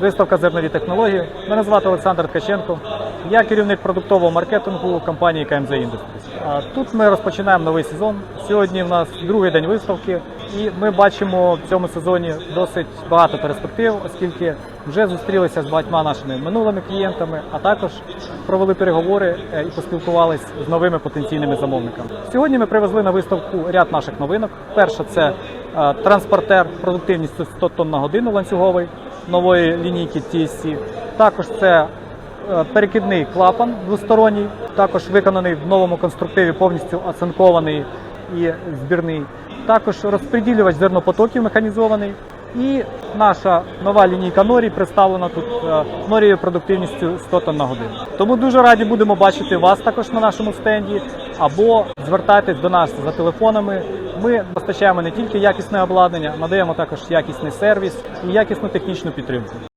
виставка зернові технології. Мене звати Олександр Ткаченко. Я керівник продуктового маркетингу компанії KMZ Industries. Тут ми розпочинаємо новий сезон. Сьогодні в нас другий день виставки, і ми бачимо в цьому сезоні досить багато перспектив, оскільки вже зустрілися з багатьма нашими минулими клієнтами, а також провели переговори е, і поспілкувалися з новими потенційними замовниками. Сьогодні ми привезли на виставку ряд наших новинок. Перша це е, транспортер продуктивністю 100 тонн на годину ланцюговий нової лінійки TSC. Також це е, перекидний клапан двосторонній, також виконаний в новому конструктиві, повністю оцинкований і збірний. Також розподілювач зернопотоків механізований. І наша нова лінійка Норі представлена тут е, Норією продуктивністю 100 тонн на годину. Тому дуже раді будемо бачити вас також на нашому стенді або звертайтесь до нас за телефонами. Ми постачаємо не тільки якісне обладнання, надаємо також якісний сервіс і якісну технічну підтримку.